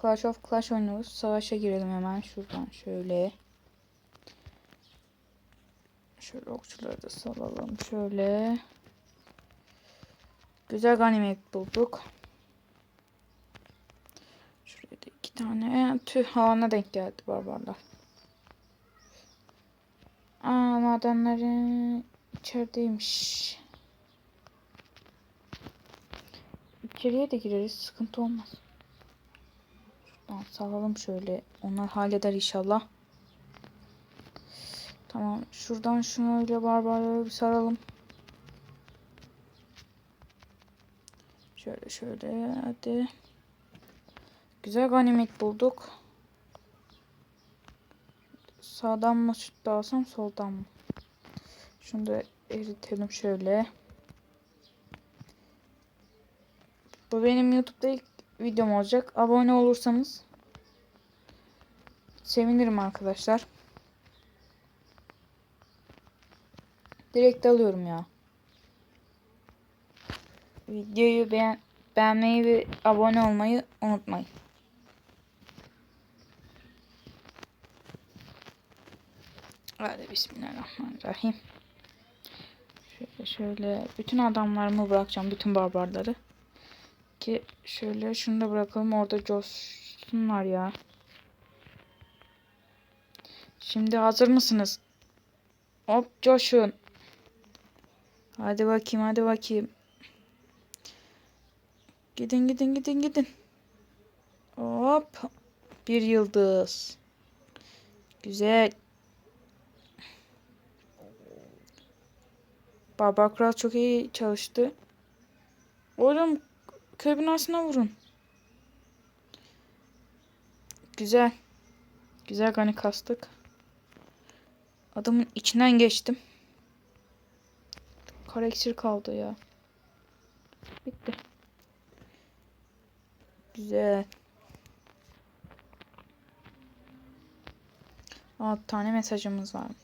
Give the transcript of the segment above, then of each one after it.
Clash of Clash oynuyoruz. Savaşa girelim hemen şuradan şöyle. Şöyle okçuları da salalım. Şöyle. Güzel ganimet bulduk. Şuraya da iki tane. Tüh havana denk geldi barbarlar. Aa madenleri içerideymiş. İçeriye de gireriz. Sıkıntı olmaz. Şuradan salalım şöyle. Onlar halleder inşallah. Tamam. Şuradan şöyle barbarları bir saralım. Şöyle şöyle hadi. Güzel ganimet bulduk. Sağdan mı süt alsam soldan mı? Şunu da eritelim şöyle. Bu benim YouTube'da ilk videom olacak. Abone olursanız sevinirim arkadaşlar. Direkt alıyorum ya. Videoyu beğen beğenmeyi ve abone olmayı unutmayın. Hadi bismillahirrahmanirrahim. Şöyle şöyle bütün adamlarımı bırakacağım. Bütün barbarları. Ki şöyle şunu da bırakalım. Orada coşsunlar ya. Şimdi hazır mısınız? Hop coşun. Hadi bakayım hadi bakayım. Gidin gidin gidin gidin. Hop. Bir yıldız. Güzel. Barbar Kral çok iyi çalıştı. Oğlum köy binasına vurun. Güzel. Güzel gani kastık. Adamın içinden geçtim. Kara iksir kaldı ya. Bitti. Güzel. 6 tane mesajımız varmış.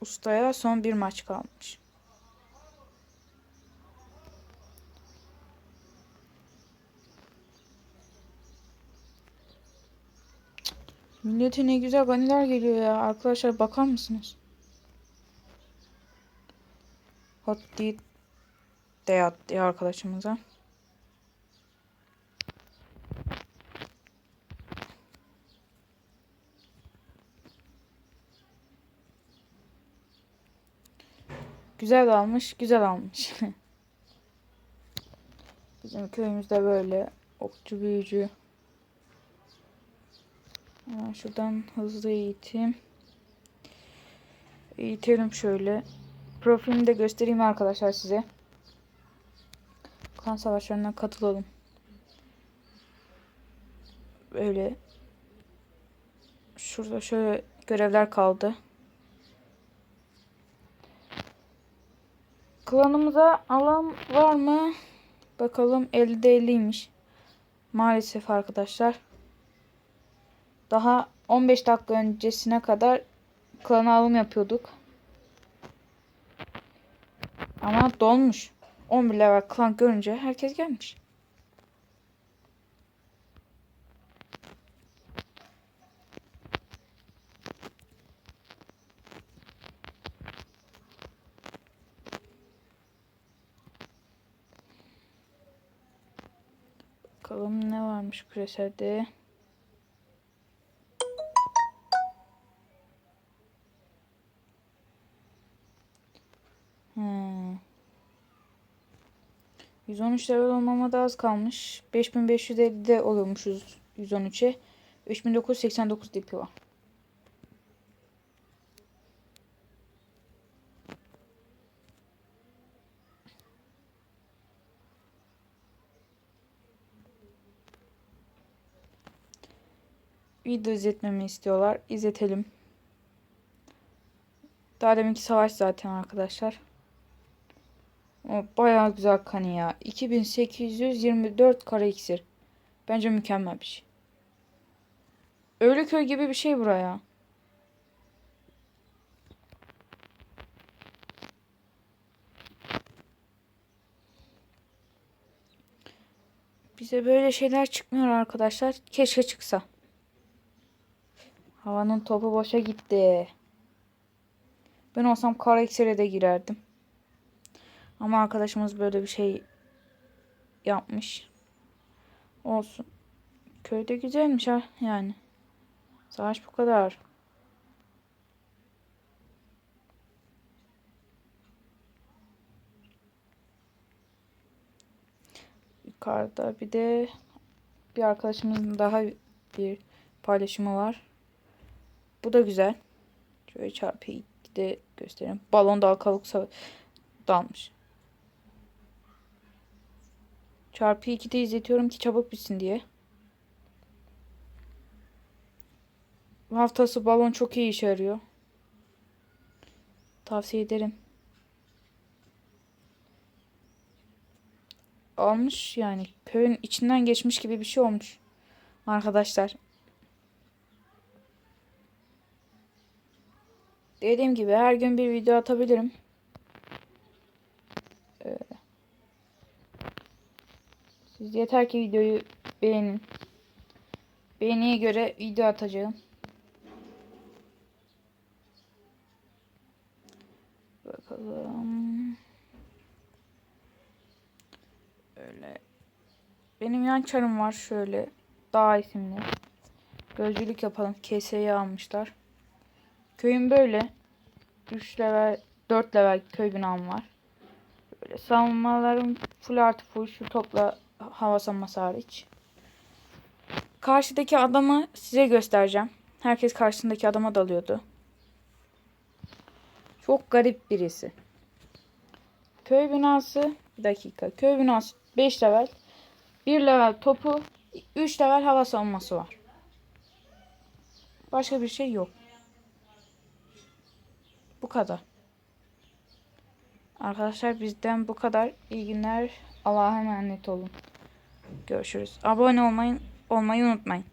Ustaya son bir maç kalmış. Millete ne güzel ganiler geliyor ya. Arkadaşlar bakar mısınız? Değil de attı arkadaşımıza. Güzel almış, güzel almış. Bizim köyümüzde böyle okçu büyücü. Şuradan hızlı eğitim. Eğitelim şöyle. Profilini de göstereyim arkadaşlar size. Klan savaşlarına katılalım. Böyle. Şurada şöyle görevler kaldı. Klanımıza alan var mı? Bakalım 50'de 50'ymiş. Maalesef arkadaşlar. Daha 15 dakika öncesine kadar klana alım yapıyorduk. Ama dolmuş. 11 level klan görünce herkes gelmiş. Bakalım ne varmış küreselde. Hmm. 113 level olmama da az kalmış. 5550'de oluyormuşuz 113'e. 3989 DP var. Video izletmemi istiyorlar. İzletelim. Daha deminki savaş zaten arkadaşlar. O bayağı güzel kanı ya. 2824 kara iksir. Bence mükemmel bir şey. Ölüköy gibi bir şey buraya. Bize böyle şeyler çıkmıyor arkadaşlar. Keşke çıksa. Havanın topu boşa gitti. Ben olsam kara iksire de girerdim. Ama arkadaşımız böyle bir şey yapmış. Olsun. Köyde güzelmiş ha yani. Savaş bu kadar. Yukarıda bir de bir arkadaşımızın daha bir paylaşımı var. Bu da güzel. Şöyle çarpı de göstereyim. Balon dal kavuk sa- dalmış. Çarpı 2'de izletiyorum ki çabuk bitsin diye. Bu haftası balon çok iyi işe yarıyor. Tavsiye ederim. Olmuş yani. Köyün içinden geçmiş gibi bir şey olmuş. Arkadaşlar. Dediğim gibi her gün bir video atabilirim. Siz yeter ki videoyu beğenin. Beğeniye göre video atacağım. Bakalım. Öyle. Benim yan çarım var şöyle. Dağ isimli. Gözcülük yapalım. KS'yi almışlar. Köyüm böyle. 3 level, 4 level köy binam var. Böyle savunmalarım full artı full şu topla hava savunması hariç. Karşıdaki adamı size göstereceğim. Herkes karşısındaki adama dalıyordu. Çok garip birisi. Köy binası bir dakika. Köy binası 5 level. 1 level topu 3 level hava savunması var. Başka bir şey yok. Bu kadar. Arkadaşlar bizden bu kadar. İyi günler. Allah'a emanet olun. Görüşürüz. Abone olmayı, olmayı unutmayın.